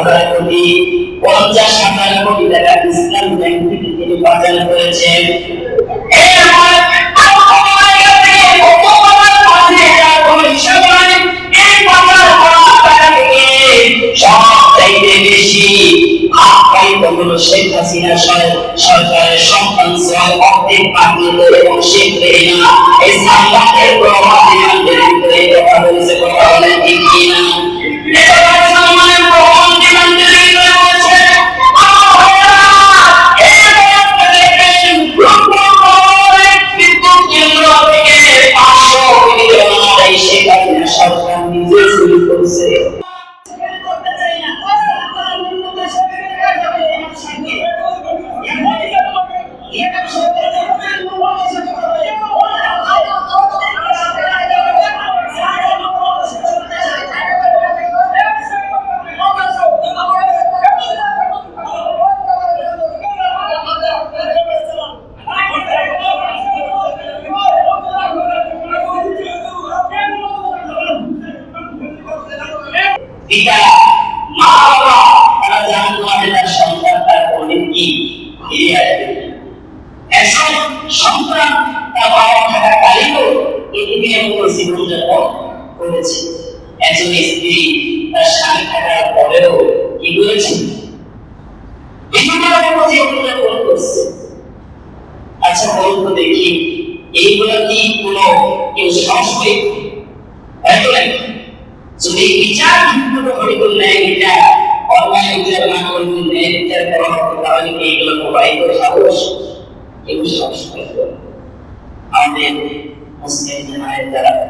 সতেরো কোটি পঞ্চাশ সাতাশ কোটি টাকা ইসলাম ব্যাংক থেকে তিনি বাজার করেছেন। সবচাইতে বেশি আখ্যায়িত সরকারের সন্তান করছে। আচ্ছা সংস্কৃত যদি এগুলো সাহস? আমাদের মুসলিম জামায়াত যারা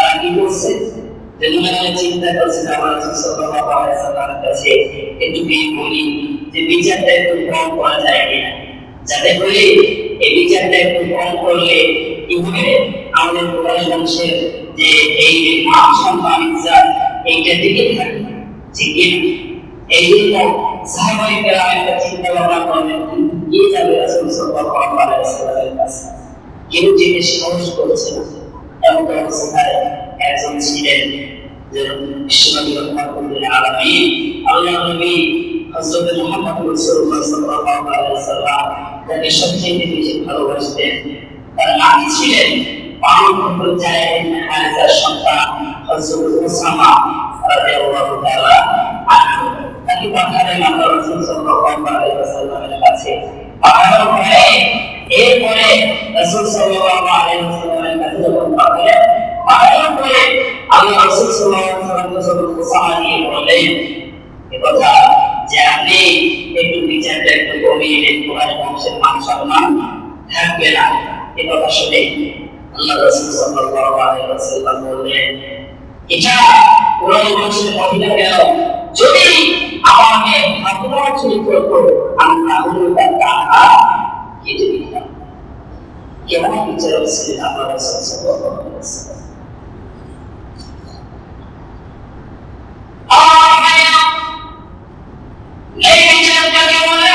তারা কি করছে যে মনে চিন্তা করছে যে আমার সাল্লাল্লাহু আলাইহি সাল্লামের কাছে একটু গিয়ে বলি যে বিচারটা একটু কম করা যায় কিনা যাতে করে এই বিচারটা একটু কম করলে কি হবে আমাদের কোরআন বংশের যে এই মান সম্মান ইজ্জত এইটা দিকে থাকবে ঠিক কি না? এই জন্য সাহাবাই একটা চিন্তা ভাবনা করলেন গিয়ে যাবে রাসূল সাল্লাল্লাহু আলাইহি সাল্লামের কাছে কেউ যেতে সাহস করছে না এমন একজন ছিলেন বিশ্বনবী রহমাতুল্লিল আলামিন আল্লাহ নবী হযরত মুহাম্মদ রাসূলুল্লাহ সাল্লাল্লাহু আলাইহি ওয়াসাল্লাম তাকে সবচেয়ে বেশি ভালোবাসতেন তার নাম ছিলেন পানুপুত্র জায়েদ হারিসার সন্তান হযরত উসামা রাদিয়াল্লাহু তাআলা আনহু তাকে পাঠালেন আল্লাহ রাসূল সাল্লাল্লাহু এরপরে রাসূল সাল্লাল্লাহু আলাইহি ওয়াসাল্লামের কাছে পরে আল্লাহ রাসূল সাল্লাল্লাহু আলাইহি ওয়াসাল্লাম এ কথা যে আপনি একটু বিচারটা একটু কমিয়ে দিন কোরআন বংশের মান সম্মান থাকবে না। এ কথা শুনে আল্লাহ রাসূল সাল্লাল্লাহু আলাইহি ওয়াসাল্লাম বললেন, এটা কোরআন বংশের মহিলা গেল যদি আমাকে ভাবনা চরিত্র করো, আমি তাহলে কেটে দিতাম কেমন বিচার ছিলেন আল্লাহ রাসূল সাল্লাল্লাহু আলাইহি ওয়াসাল্লাম আমার ভাইয়া এই বিচারটাকে বলে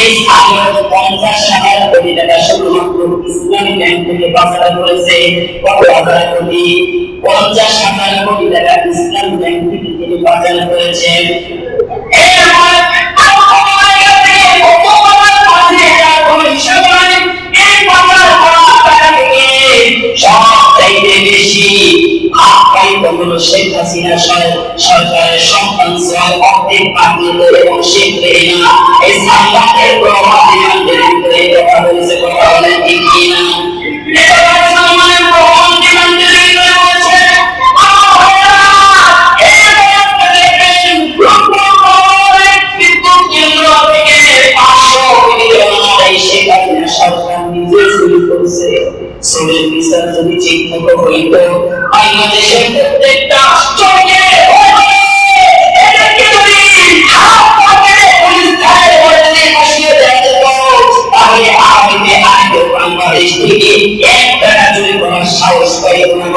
এই পঞ্চাশ হাজার কোটি টাকা শুধুমাত্র ইসলামী ব্যাংক থেকে পাচার করেছে পঞ্চাশ হাজার কোটি টাকা ইসলামী ব্যাংক থেকে তিনি পাচার করেছেন এরপর আরও কমায় গেছে, কত কমায় পাঁচ হাজার কোনো হিসাব নাই। এই পাচার করা টাকা থেকে সবচাইতে বেশি আখ্যায়িত হলো শেখ হাসিনা সরকারের সন্তান নিজে চুরি করেছে। চোরের বিচার যদি ঠিক মতো হইত, বাংলাদেশের প্রত্যেকটা ধরে, এদেরকে যদি দিয়ে করার সাহস বলেন